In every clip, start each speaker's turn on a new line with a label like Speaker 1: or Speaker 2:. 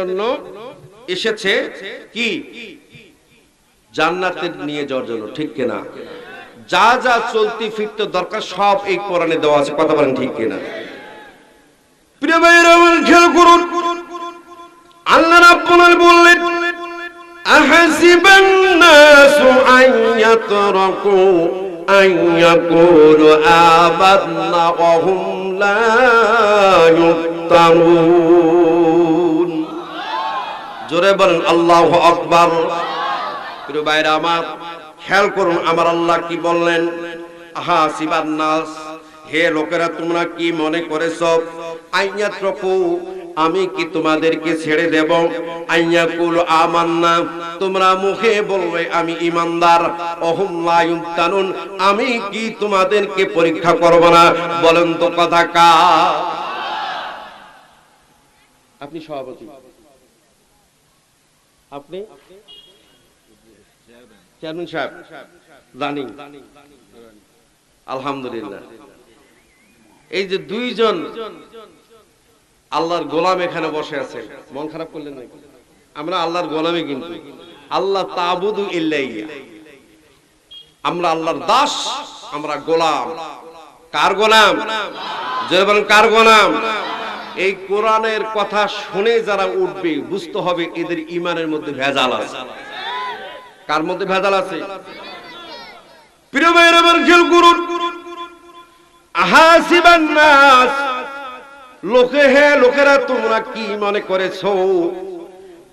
Speaker 1: জন্য এসেছে কি? জান্নাতের নিয়ে যাওয়ার জন্য, ঠিক কিনা? যা যা চলতি ফিরতে দরকার, সব এই কোরআনে দেওয়া আছে, কথা বলেন ঠিক কিনা? প্রিয় ভাইয়েরা, আমার খেয়াল করুন, আল্লাহ রাব্বুল বললেন আন ইয়াতরাকু, আন ইয়াকুলু আমান্না ওয়া হুম লা ইফতানুন জোরে বলেন, আল্লাহু আকবার। প্রিয় ভাইরা আমার, খেয়াল করুন, আমার আল্লাহ কি বললেন? আহা, সিবান নাস, হে লোকেরা, তোমরা কি মনে করেছ আইয়াত রকু আমি কি তোমাদেরকে ছেড়ে দেব? আইয়া কুল আমান্না, তোমরা মুখে বলবে আমি ইমানদার, অহুম লা ইউতানুন আমি কি তোমাদেরকে পরীক্ষা করব না? বলেন তো কথা কা আপনি সভাপতি। আপনি? চেয়ারম্যান সাহেব জানি আলহামদুলিল্লাহ। এই যে দুইজন আল্লাহর গোলাম এখানে বসে আছেন, মন খারাপ করলেন নাকি? আমরা আল্লাহর গোলামই কিন্তু। আল্লাহ তাবুদু ইল্লাইয়া আমরা আল্লাহর দাস, আমরা গোলাম। কার গোলাম? যে বলেন, কার গোলাম? এই কোরআনের কথা শুনে যারা উঠবে, বুঝতে হবে এদের ইমানের মধ্যে ভেজাল আছে। কার মধ্যে ভেজাল আছে? লোকে হে, লোকেরা, তোমরা কি মনে করেছ?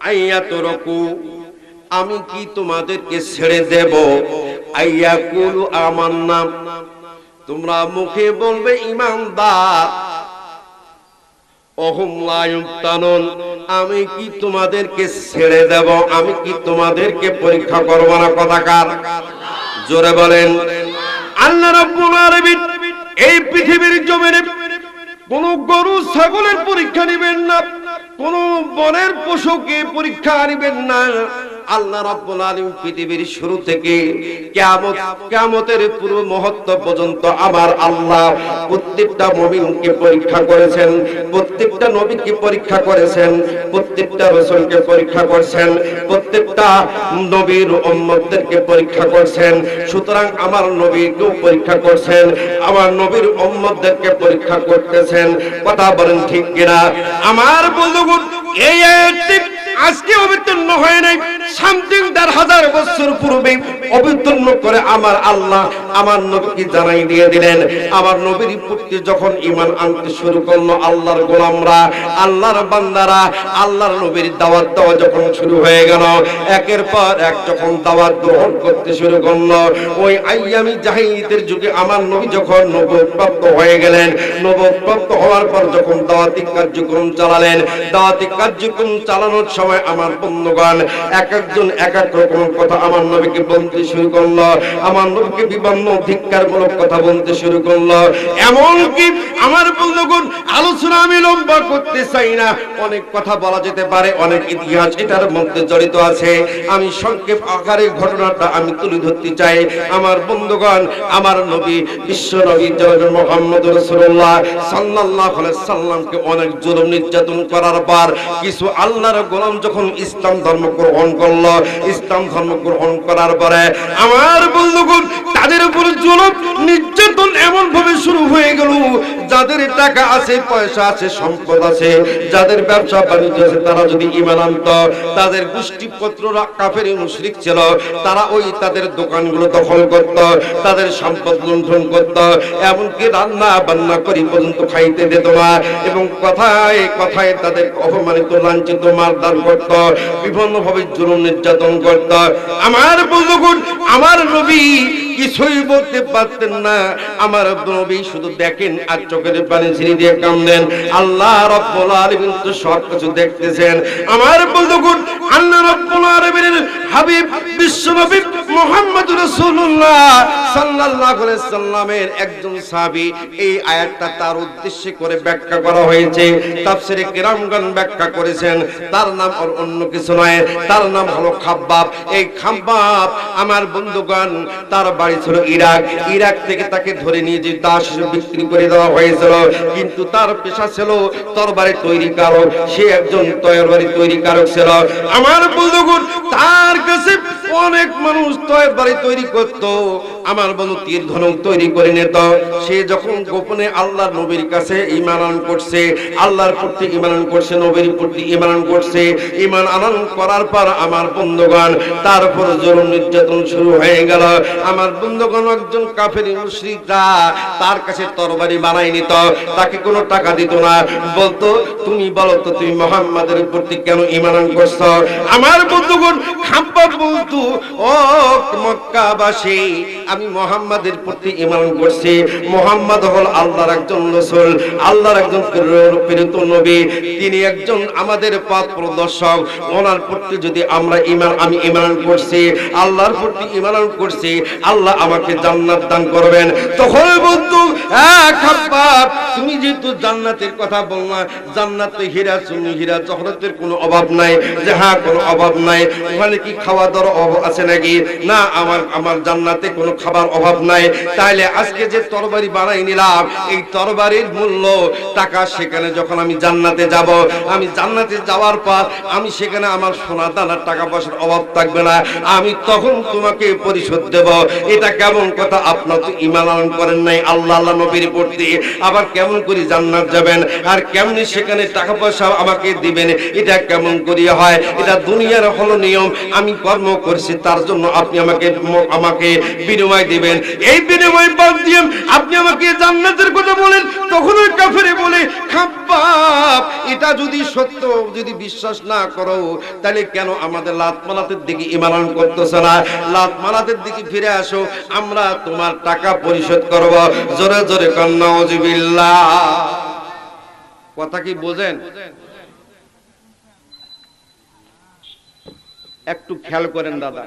Speaker 1: আইয়া তোরকু আমি কি তোমাদেরকে ছেড়ে দেব? আইয়া কুলু আমার নাম তোমরা মুখে বলবে, ইমানদার। আমি কি তোমাদেরকে ছেড়ে দেব? আমি কি তোমাদেরকে পরীক্ষা করব না, কথাকার? জোরে বলেন। আল্লাহ এই পৃথিবীর জমিনে কোন গরু, ছাগলের পরীক্ষা নিবেন না, কোন বনের পশুকে পরীক্ষা নেবেন না। আল্লাহ রাব্বুল আলামিন পৃথিবীর শুরু থেকে কিয়ামত, কিয়ামতের পূর্ব মুহূর্ত পর্যন্ত আমার আল্লাহ প্রত্যেকটা মুমিনকে পরীক্ষা করেছেন, প্রত্যেকটা নবীকে পরীক্ষা করেছেন, প্রত্যেকটা রাসূলকে পরীক্ষা করেছেন, প্রত্যেকটা নবীর উম্মতদেরকে পরীক্ষা করেছেন, সুতরাং আমার নবীকেও পরীক্ষা করছেন, আমার নবীর উম্মতদেরকে পরীক্ষা করতেছেন, কথা বলেন ঠিক কিনা? আমার বন্ধুগণ, এই আয়াতটি আজকে অবতীর্ণ হয় নাই, সামথিং দেড় হাজার বছর পূর্বে অবতীর্ণ করে আমার আল্লাহ আমার নবীকে জানাই দিয়ে দিলেন। আমার নবীর প্রতি যখন ইমান আনতে শুরু করল আল্লাহর গোলামরা, আল্লাহর বান্দারা, আল্লাহর নবীর দাওয়াত দেওয়া যখন শুরু হয়ে গেল, একের পর এক যখন দাওয়াত গ্রহণ করতে শুরু করল, ওই আইয়ামি জাহিদের যুগে আমার নবী যখন নবপ্রাপ্ত হয়ে গেলেন নবপ্রাপ্ত হওয়ার পর যখন দাওয়াতি কার্যক্রম চালালেন, দাওয়াতি কার্যক্রম চালানোর সময় আমার বন্ধুগণ। এক একজন এক এক রকম কথা আমার নবীকে বলতে শুরু করল। আমার নবীকে বিভিন্ন ধিক্কারমূলক কথা বলতে শুরু করল। এমনকি আমার বন্ধুগণ আলোচনা আমি লম্বা করতে চাই না। অনেক কথা বলা যেতে পারে, অনেক ইতিহাস এটার মধ্যে জড়িত আছে। আমি সংক্ষেপ আকারে ঘটনাটা আমি তুলে ধরতে চাই। আমার বন্ধুগণ, আমার নবী, বিশ্ব নবী জনাব মুহাম্মদ রাসূলুল্লাহ সাল্লাল্লাহু আলাইহি সাল্লামকে অনেক জুলুম নির্যাতন করার পর কিছু আল্লাহর গোলাম যখন ইসলাম ধর্ম গ্রহণ করল ইসলাম ধর্ম গ্রহণ করার পরে আমার বন্ধুগণ তাদের উপর জুলুম নির্যাতন এমন ভাবে শুরু হয়ে গেল। যাদের টাকা আছে, পয়সা আছে, সম্পদ আছে, যাদের ব্যবসা বাণিজ্য আছে, তারা যদি ইমান আনত, তাদের গোষ্ঠীপত্ররা কাফের মুশরিক ছিল তারা ওই তাদের দোকানগুলো দখল করত, তাদের সম্পদ লুণ্ঠন করত, এমনকি রান্না বান্না করি পর্যন্ত খাইতে দিত না। এবং কথায় কথায় তাদের অপমানিত, লাঞ্ছিত মারদার করত বিভিন্ন ভাবে জুলুম নির্যাতন করত। আমার বন্ধুগণ, আমার নবী কিছুই বলতে পারতেন না। আমার নবী শুধু দেখেন আর চোখের পানি ঝিনি দিয়ে কান্দেন আল্লাহ রব্বুল আলামিন তো সব কিছু দেখতেছেন। আমার বন্ধুগণ আল্লাহ রব্বুল আলামিনের হাবিব, বিশ্বনবী মুহাম্মদ রাসূলুল্লাহ সাল্লাল্লাহু আলাইহি সাল্লামের একজন সাহাবী এই আয়াতটা তার উদ্দেশ্যে করে ব্যাখ্যা করা হয়েছে। তাফসীরে কিরামগণ ব্যাখ্যা করেছেন, তার নাম আর অন্য কিছু নয়, তার নাম হলো খাব্বাব। এই খাব্বাব আমার বন্ধুগণ, তার বাড়ি ছিল ইরাক। ইরাক থেকে তাকে ধরে নিয়ে যে দাস বিক্রি করে দেওয়া হয়েছিল। কিন্তু তার পেশা ছিল তরবারি তৈরি কারক সে একজন তরবারি তৈরি কারক ছিল। আমার বন্ধুগণ, তার অনেক মানুষ তরবারি তৈরি করত। আমার বন্ধু তীর ধনুক তৈরি করে নিত। সে যখন গোপনে আল্লাহর নবীর কাছে আনয়ন করছে, আল্লাহর প্রতি আনয়ন করছে, নবীর প্রতি আনয়ন করছে, ঈমান আনয়ন করার পর আমার বন্ধুগণ তার উপর জুলুম নির্যাতন শুরু হয়ে গেল। আমার বন্ধুগণ একজন কাফেরি মুশরিকরা তার কাছে তরবারি বানাই নিত, তাকে কোনো টাকা দিত না। বলতো, তুমি বলো তো, তুমি মোহাম্মদের প্রতি কেন আনয়ন করছ? আমার বন্ধুগণ, খাম্পা বলতো ও মক্কাবাসী আমি মোহাম্মদের প্রতি ঈমান করছি। মোহাম্মদ হল আল্লাহর একজন রাসূল, আল্লাহর একজন প্রেরিত নবী। তিনি একজন আমাদের পথ প্রদর্শক। ওনার প্রতি যদি আমরা ঈমান, আমি ঈমান করছি, আল্লাহর প্রতি ঈমান করছি, আল্লাহ আমাকে জান্নাত দান করবেন। তখন বন্ধু হ্যাঁ তুমি যেহেতু জান্নাতের কথা বললা জান্নাতে হীরা, চুনি হীরা জহরতের কোনো অভাব নাই যে হ্যাঁ কোনো অভাব নাই, ওখানে কি খাওয়া দাওয়ার অভাব আছে নাকি? না, আমার আমার জান্নাতে কোনো খাবার অভাব নাই। তাইলে আজকে যে তরবারি বানাই নিলাম, এই তরবারির মূল্য টাকা সেখানে যখন আমি জান্নাতে যাব, আমি জান্নাতে যাওয়ার পর আমি সেখানে আমার সোনা দানার টাকা পয়সার অভাব থাকবে না। আমি তখন তোমাকে পরিশোধ দেব। এটা কেমন কথা? আপনার তো ইমান আনয়ন করেন নাই, আল্লাহ আল্লাহ নবীর প্রতি। আবার কেমন করে জান্নাত যাবেন? আর কেমনি সেখানে টাকা পয়সা আমাকে দিবেন? এটা কেমন করিয়া হয়? এটা দুনিয়ার হলো নিয়ম। আমি কর্ম করছি, তার জন্য আপনি আমাকে আমাকে বিনিময় দিবেন। এই বিনিময় বাদ দিয়ে আপনি আমাকে জান্নাতের কথা বলেন তখন ওই কাফেরে বলে খাব্বাব এটা যদি সত্য, যদি বিশ্বাস না করো, তাহলে কেন আমাদের লাত মালাতের দিকে ইমানান করতেছে না? লাত মালাতের দিকে ফিরে আসো, আমরা তোমার টাকা পরিশোধ করব। জোরে জোরে কন্যা কথা কি বোঝেন? একটু খেয়াল করেন দাদা,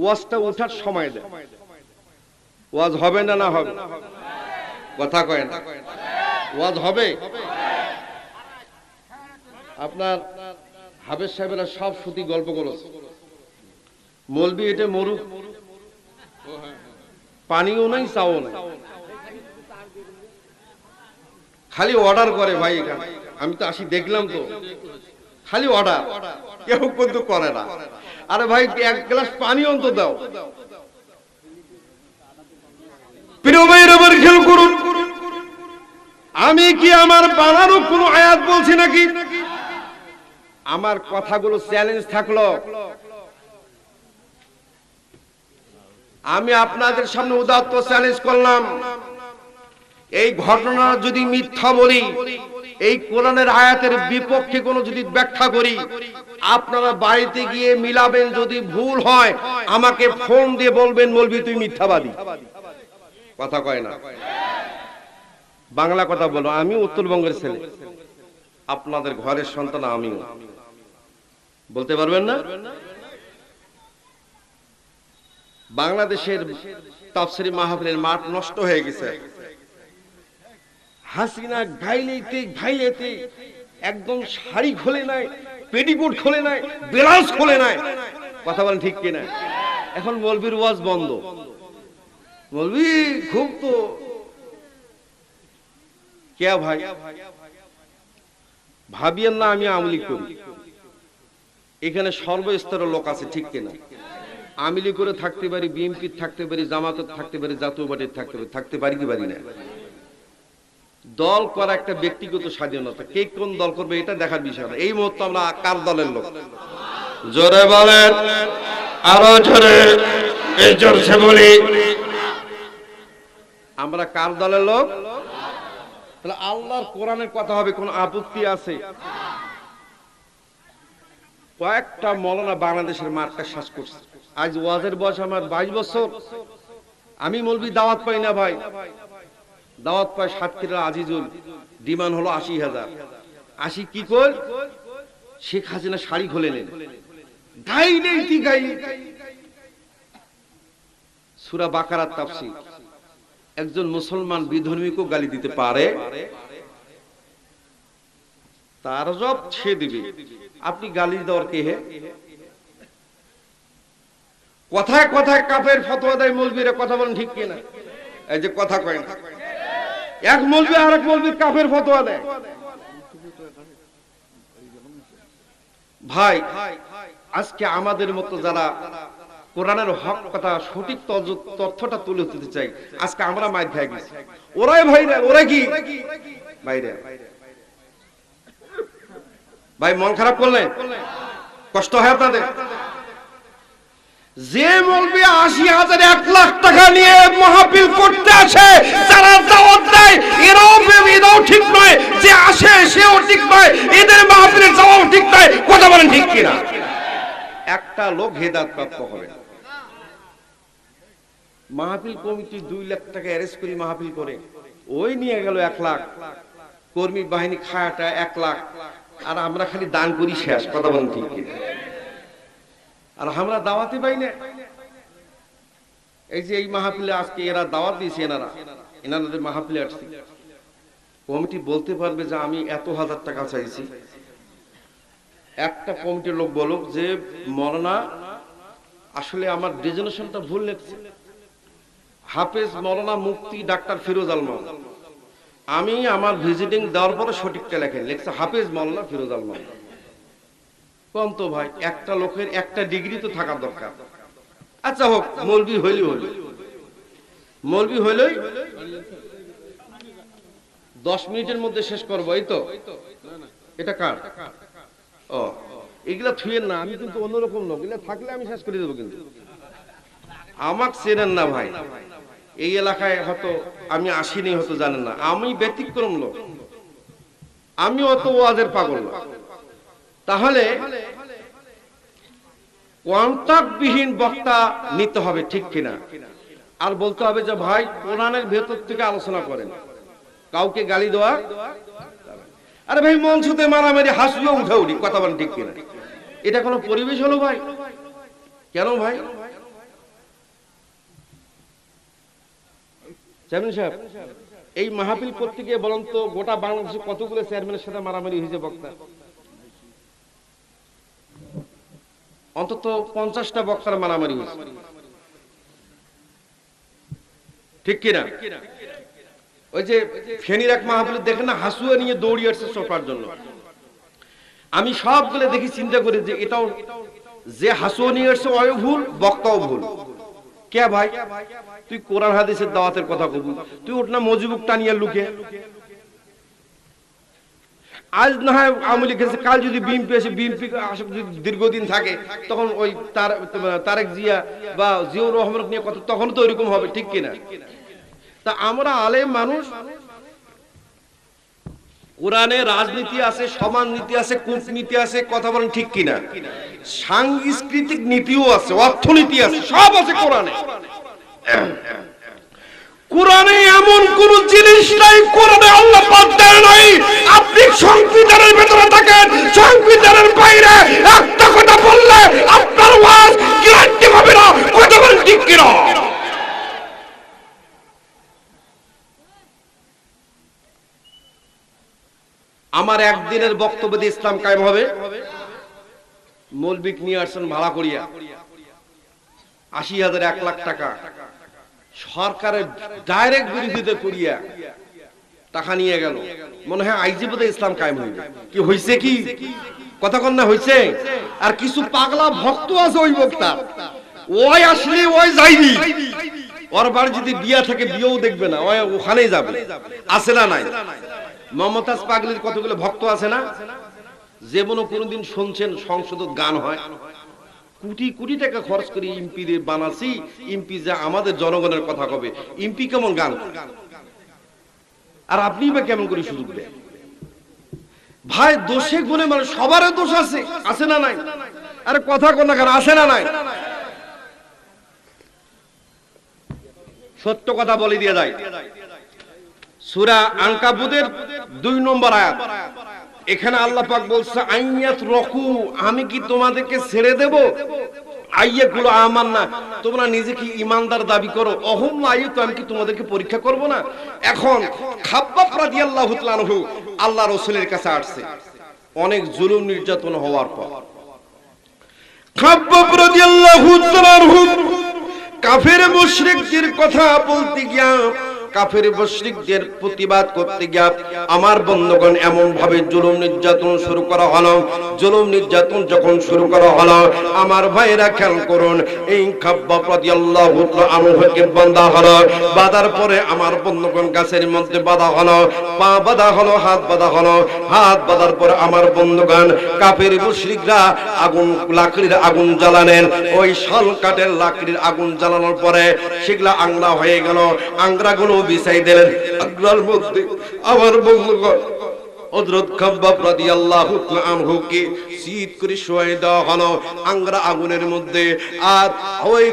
Speaker 1: ওয়াজটা উঠার সময় দেয় ওয়াজ হবে না না হবে? কথা কয় না। ওয়াজ হবে? আপনার হাবের সাহেবেরা সব সুতি গল্প করেছে। মলবি এটা মরুক। পানিও নাই চাও নাই। খালি অর্ডার করে ভাই এখানে। আমি তো আসি দেখলাম তো। খালি অর্ডার কেউ কিন্তু করে না। আরে ভাই এক গ্লাস পানি অন্তত দাও। প্রিয় খেয়াল করুন। আমি কি আমার বানানো কোনো আয়াত বলছি নাকি? আমার কথাগুলো চ্যালেঞ্জ থাকল। আমি আপনাদের সামনে উদাত্ত চ্যালেঞ্জ করলাম। এই ঘটনা যদি মিথ্যা বলি, এই কোরআনের আয়াতের বিপক্ষে কোনো যদি ব্যাখ্যা করি, আপনারা বাড়িতে গিয়ে মিলাবেন যদি ভুল হয়, আমাকে ফোন দিয়ে বলবেন, বলবি তুই মিথ্যাবাদী। কথা কয় না। বাংলা কথা বলো আমি উত্তরবঙ্গের ছেলে। আপনাদের ঘরের সন্তান আমিও। বলতে পারবেন না? বাংলাদেশের তাফসিরি মাহফিলের মাঠ নষ্ট হয়ে গেছে। হাসিনা ঘাইলেতে ঘাইলেতে একদম শাড়ি খোলে নাই, পেটিকোট খোলে নাই, ব্লাউজ খোলে নাই। কথা বলেন ঠিক কিনা? এখন মলবির ওয়াজ বন্ধ। মলবি খুব তো। কে ভাই? ভাবিয়েন না আমি আমলি করি। এখানে সর্বস্তরের লোক আছে, ঠিক কিনা? আমিলি করে থাকতে পারি, বিএনপি থাকতে পারি, জামাতের থাকতে পারি, জাতীয় পার্টির থাকতে পারি থাকতে পারি কি পারি না? দল করা একটা ব্যক্তিগত স্বাধীনতা। কে কোন দল করবে এটা দেখার বিষয় না। এই মুহূর্তে আমরা কার দলের লোক? জোরে বলেন। আরও জোরে। এই জোরছে বলি। আমরা কার দলের লোক? তাহলে আল্লাহর কোরআনের কথা হবে, কোন আপত্তি আছে? কয়েকটা মলনা বাংলাদেশের মার্কা শ্বাস করছে। আজ ওয়াজের বয়স আমার বাইশ বছর। আমি মলবি দাওয়াত পাই না ভাই। দাওয়াত পায় সাতক্ষীরা আজিজুল। ডিমান্ড হলো আশি হাজার। আশি কি কর শেখ হাসিনা শাড়ি খোলে নেন। গাই নেই কি গাই? সুরা বাকারাত তাফসীর। একজন মুসলমান বিধর্মীকেও গালি দিতে পারে, তার জব সে দিবে। আপনি গালি দেওয়ার কে হে? কথায় কথায় কাফের ফতোয়া দেয় মৌলবীরা, কথা বলেন ঠিক কিনা? এই যে কথা কয় না। এক মৌলবি আর এক মৌলবীর কাফের ফতোয়া দেয়। ভাই, আজকে আমাদের মতো যারা কোরআনের হক কথা, সঠিক তথ্যটা তুলে ধরতে চাই। আজকে আমরা মাইর খাই গেছি। ওরাই ভাইরা, ওরা কি? বাইরে ভাই, মন খারাপ করলেন? কষ্ট হয় আপনাদের? যে মলবি আশি হাজার এক লাখ টাকা নিয়ে মাহফিল করতে আসে, যারা দাওয়াত দেয়, এরাও এরাও ঠিক নয় যে আসে, সেও ঠিক নয়, এদের মাহফিলে যাওয়াও ঠিক নয়। কথা বলেন ঠিক কিনা? একটা লোক হেদাত প্রাপ্ত হবে না। মাহফিল কমিটি দুই লাখ টাকা অ্যারেস্ট করে মাহফিল করে। ওই নিয়ে গেল এক লাখ। কর্মী বাহিনী খায়াটা এক লাখ। আর আমরা খালি দান করি শেষ, কথা বলেন ঠিক আর আমরা দাওয়াতে পাই না। এই যে এই মাহফিলে আজকে এরা দাওয়াত দিয়েছে এনারা। এনাদের মাহফিলে আসছে। কমিটি বলতে পারবে যে আমি এত হাজার টাকা চাইছি। একটা কমিটির লোক বলুক যে, মরনা, আসলে আমার ডেজিনেশনটা ভুল লেখছে হাফেজ মরনা মুক্তি ডাক্তার ফিরোজ আলমান আমি আমার ভিজিটিং দেওয়ার পরে সঠিকটা লেখেন, লেখছে হাফেজ মরনা ফিরোজ আলমান কম তো ভাই, একটা লোকের একটা ডিগ্রি তো থাকার দরকার। আচ্ছা হোক মলবি হইলি হইল। মলবি হইলই দশ মিনিটের মধ্যে শেষ করব, এই তো? এটা কার? ও, এগুলা থুয়েন না, আমি কিন্তু অন্যরকম লোক, এগুলা থাকলে আমি শেষ করে দেবো কিন্তু। আমাক চেনেন না ভাই। এই এলাকায় হয়তো আমি আসিনি, হয়তো জানেন না। আমি ব্যতিক্রম লোক। আমি অত ওয়াজের পাগল না। তাহলে কন্টাক্টবিহীন বক্তা নিতে হবে ঠিক কিনা? আর বলতে হবে যে, ভাই, কোরআনের ভেতর থেকে আলোচনা করেন। কাউকে গালি দেওয়া আরে ভাই মঞ্চতে মারামারি, হাসিও উঠে উঠি কথা বলেন ঠিক কিনা? এটা কোনো পরিবেশ হলো ভাই? কেন ভাই? চেয়ারম্যান সাহেব, এই মাহফিল করতে গিয়ে বলেন তো গোটা বাংলাদেশে কতগুলো চেয়ারম্যানের সাথে মারামারি হয়েছে বক্তা? অন্তত পঞ্চাশটা বক্তার মারামারি হয়েছে। ঠিক কিনা ওই যে ফেনীর এক মাহফিল, দেখেন না, হাসুয়া নিয়ে দৌড়িয়ে আসছে সোফার জন্য। আমি সবগুলো দেখি চিন্তা করি যে এটাও যে হাসুয়া নিয়ে আসছে ওই ভুল, বক্তাও ভুল। কে ভাই? তুই কোরআন হাদিসের দাওয়াতের কথা কবু তুই ওঠ না মজিবুক টানিয়া লুকে। আজ না হয় আওয়ামী লীগ কাল যদি বিএনপি এসে বিএনপি যদি দীর্ঘদিন থাকে, তখন ওই তার, তারেক জিয়া বা জিয়াউর রহমান নিয়ে কথা তখন তো ওইরকম হবে, ঠিক কিনা? তা আমরা আলেম মানুষ কোরআনে রাজনীতি আছে সমান নীতি আছে, কূটনীতি আছে, কথা বলেন ঠিক কিনা? সাংস্কৃতিক নীতিও আছে, অর্থনীতি আছে, সব আছে কোরআনে। কোরআনে এমন কোন জিনিস নাই, কোরআনে আল্লাহ পাক দেয় নাই। আপনি সংবিধানের ভেতরে থাকেন সংবিধানের বাইরে একটা কথা বললে আপনার ওয়াজ গ্যারান্টি হবে না কথা বলেন ঠিক কিনা আমার একদিনের বক্তব্য দিয়ে ইসলাম কায়েম হবে। মৌলবিক নিয়ে আসছেন ভাড়া করিয়া। আশি হাজার এক লাখ টাকা। সরকারের ডাইরেক্ট বিরোধিতা করিয়া টাকা নিয়ে গেল। মনে হয় আইজি বোধ ইসলাম কায়েম হইবে। কি হইছে কি? কথা কন্যা হইছে? আর কিছু পাগলা ভক্ত আছে ওই বক্তা। ওই আসলে, ওই যাইনি ওর বাড়ি যদি বিয়া থাকে, বিয়েও দেখবে না। ওখানেই যাবে। আছে না নাই? মমতাজ পাগলির কতগুলো ভক্ত আছে না? যে মনে কোনোদিন শুনছেন সংসদ গান হয়। কোটি কোটি টাকা খরচ করে ইম্পি দিয়ে বানাচ্ছি ইম্পি যা আমাদের জনগণের কথা কবে। ইম্পি কেমন গান? আর আপনি বা কেমন করে সুযোগ দেন? ভাই, দোষে গুণে মানে সবারও দোষ আছে। আছে না নাই? আরে কথা কোন কেন, আছে না নাই? সত্য কথা বলে দিয়ে যায়। সুরা আনকাবুদের দুই নম্বর আয়াত। এখানে আল্লাহ পাক বলছে আইয়াত রকু আমি কি তোমাদেরকে ছেড়ে দেব? আইয়া গুলো আমার না তোমরা নিজে কি ইমানদার দাবি করো। অহম আইয়ু তো আমি কি তোমাদেরকে পরীক্ষা করব না? এখন খাব্বাব রাদিয়াল্লাহু তাআলা আনহু আল্লাহ রাসূলের কাছে আসছে। অনেক জুলুম নির্যাতন হওয়ার পর। খাব্বাব রাদিয়াল্লাহু তাআলা কাফের মুশরিকদের কথা বলতে গিয়া কাফের মুশরিকদের প্রতিবাদ করতে গিয়া আমার বন্ধুগণ এমন ভাবে জুলুম নির্যাতন শুরু করা হলো। জুলুম নির্যাতন যখন শুরু করা হলো, আমার ভাইরা খেয়াল করুন, এই খাব্বাব রাদিয়াল্লাহু আনহুকে বাঁধা হলো। বাঁধার পরে আমার বন্ধুগণ গাছের মধ্যে বাঁধা হলো, পা বাঁধা হলো, হাত বাঁধা হলো। হাত বাঁধার পরে আমার বন্ধুগণ কাফের মুশরিকরা আগুন, লাকড়ির আগুন জ্বালানেন ওই শাল কাঠের লাকড়ির আগুন জ্বালানোর পরে সেগুলা আংলা হয়ে গেল। আংরাগুলো বিছাই দিলেন আংরার মধ্যে। আমার বন্ধুগণ আগুনের মধ্যে। আর ওই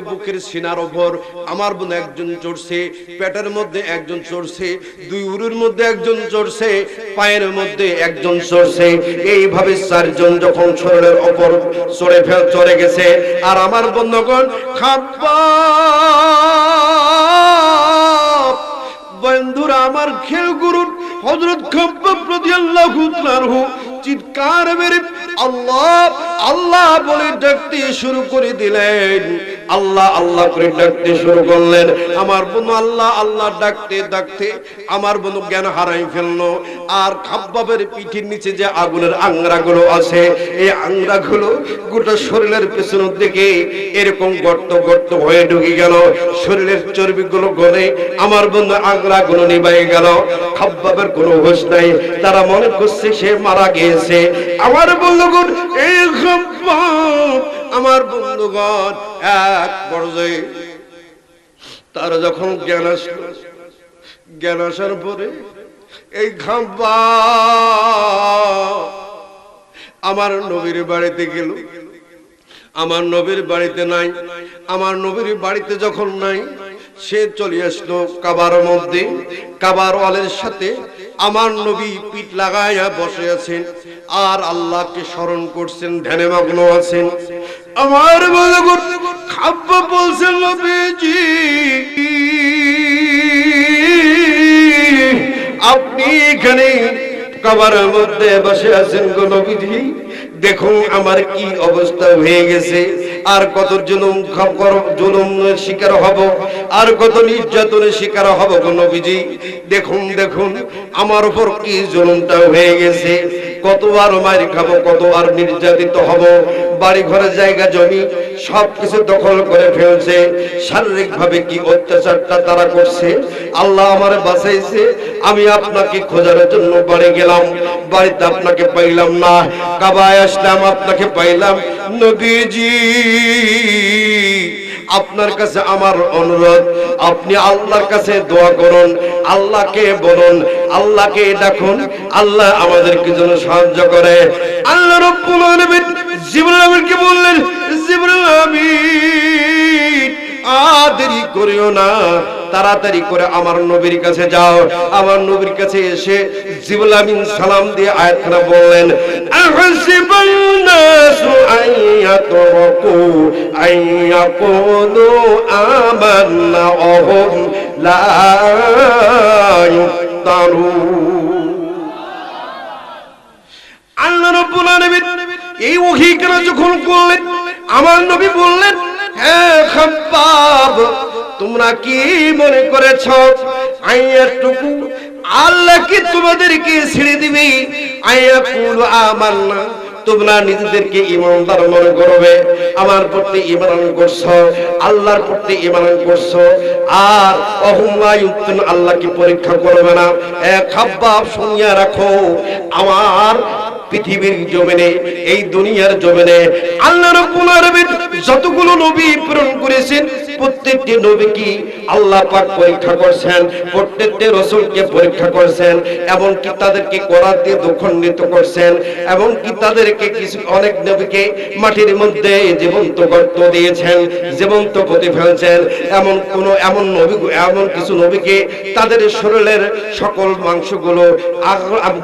Speaker 1: বুকের সিনার ওপর আমার বোন একজন চড়ছে, পেটের মধ্যে একজন চড়ছে, দুই উরুর মধ্যে একজন চড়ছে, পায়ের মধ্যে একজন চড়ছে। এইভাবে চারজন যখন শরীরের ওপর চড়ে ফেল, চড়ে গেছে। আর আমার বন্ধুগণ, খাব্বাব! বন্ধুরা আমার খেল করুন হজরত চিৎকার মেরে আল্লাহ আল্লাহ বলে ডাকতে শুরু করে দিলেন। আল্লাহ আল্লাহ করে ডাকতে শুরু করলেন। আমার বোন আল্লাহ আল্লাহ ডাকতে ডাকতে আমার বোন জ্ঞান হারাই ফেলল। আর খাব্বাবের পিঠের নিচে যে আগুনের আংরাগুলো আছে, এই আংরাগুলো গোটা শরীরের পেছনের দিকে এরকম গর্ত গর্ত হয়ে ঢুকে গেল। শরীরের চর্বিগুলো গলে আমার বন্ধু আংরাগুলো নিবাই গেল। খাব্বাবের কোনো হোশ নাই, তারা মনে করছে সে মারা গিয়েছে। আমার বন্ধুগণ, এই আমার বন্ধুগণ এক পর্যায়ে তারা যখন জ্ঞান আসলো, জ্ঞান আসার পরে এই খাম্বা আমার নবীর বাড়িতে গেল। আমার নবীর বাড়িতে নাই, আমার নবীর বাড়িতে যখন নাই, সে চলে আসলো কাবার মধ্যে। কাবার ওয়ালের সাথে আমার নবী পিঠ লাগাইয়া বসে আছেন আর আল্লাহকে স্মরণ করছেন, ধ্যানে মগ্ন আছেন। আমার বলে খাব্বা বলছেন নবীজি। আপনি এখানে কাবারের মধ্যে বসে আছেন গো নবীজি। দেখুন আমার কি অবস্থা হয়ে গেছে। আর কত জুলুম জুলুমের শিকার হব, আর কত নির্যাতনের শিকার হব গো নবীজি। দেখুন দেখুন, আমার উপর কি জুলুমটা হয়ে গেছে। কতবার মায়ের খাব, কতবার নির্যাতিত হব বাড়ি ঘরের জায়গা, জমি, সবকিছু দখল করে ফেলছে। শারীরিক ভাবে কি অত্যাচারটা তারা করছে? আল্লাহ আমার বাঁচাইছে, আমি আপনাকে খোঁজার জন্য বাড়ি গেলাম। বাড়িতে আপনাকে পাইলাম না, কাবায় আসলাম, আপনাকে পাইলাম। নবীজি! আপনার কাছে আমার অনুরোধ, আপনি আল্লাহর কাছে দোয়া করুন, আল্লাহকে বলুন, আল্লাহকে ডাকুন, আল্লাহ আমাদেরকে যেন সাহায্য করে। আল্লাহ রব্বুল আলামিন জিবরাইল আমিনকে বললেন জিবরাইল আমিন আর দেরি করিও না, তাড়াতাড়ি করে আমার নবীর কাছে যাও। আমার নবীর কাছে এসে জিবুল আমিন সালাম দিয়ে আয়াতখানা বললেন, আহসিবান নাসু আইয়াতরাকু ওহুম লা ইফতারুন আল্লাহ রাব্বুল আলামিন এই ওহীখানা যখন করলেন? আমার নবী বললেন হ্যাঁ খাব্বাব, তোমরা কি মনে করেছ? আইয়াটুকু আল্লাহ কি তোমাদেরকে ছেড়ে দিবে? আইয়া কুল আমান্না তোমরা নিজেদেরকে ইমানদার মনে করবে। আমার প্রতি ইমান করছ, আল্লাহর প্রতি ইমান করছ, আর অহুমায়ুত্তুন আল্লাহকে পরীক্ষা করবে না। এক খাব্বাব শুনিয়া রাখো, আমার পৃথিবীর জমিনে, এই দুনিয়ার জমিনে আল্লাহ রাব্বুল আলামিন যতগুলো নবী প্রেরণ করেছেন প্রত্যেকটি নবী কি আল্লাহ পাক পরীক্ষা করছেন? প্রত্যেকটি রাসূলকে পরীক্ষা করছেন? এবং তাদেরকে কোরআন দিয়ে দুখণ্ডিত করছেন? এবং তাদেরকে কিছু অনেক নবীকে মাটির মধ্যে জীবন্ত গর্ত দিয়েছেন, জীবন্ত পুঁতে ফেলছেন। এমন কোন, এমন নবী, এমন কিছু নবীকে তাদের শরীরের সকল মাংসগুলো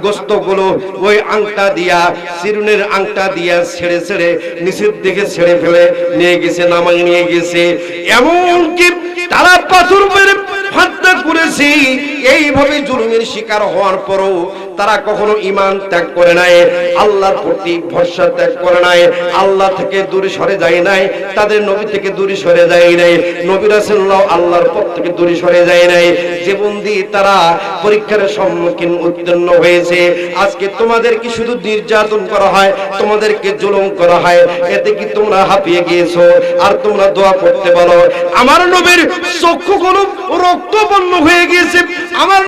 Speaker 1: গোস্তগুলো ওই আংটা দিয়া চিরুনের আংটা দিয়া ছেড়ে ছেড়ে নিচের দিকে ছেড়ে ফেলে নিয়ে গেছে নামাই নিয়ে গেছে। এমনকি তারা পাথর করেছি। এইভাবে জুলুমের শিকার হওয়ার পরও তারা কখনো ইমান ত্যাগ করে নাই, আল্লাহর প্রতি ভরসা ত্যাগ করে নাই, আল্লাহ থেকে দূরে সরে যায় নাই, তাদের নবী থেকে দূরে সরে যায় নাই, নবী রাসূলুল্লাহ আল্লাহর পথ থেকে দূরে সরে যায় নাই জীবন দিয়ে তারা পরীক্ষার সম্মুখীন উত্তীর্ণ হয়েছে। আজকে তোমাদেরকে শুধু নির্যাতন করা হয়, তোমাদেরকে জুলুম করা হয়, এতে কি তোমরা হাঁপিয়ে গিয়েছো? আর তোমরা দোয়া করতে বলো, আমার নবীর চক্ষু কোনো রক্তবর্ণ হয়ে গিয়েছে, আমার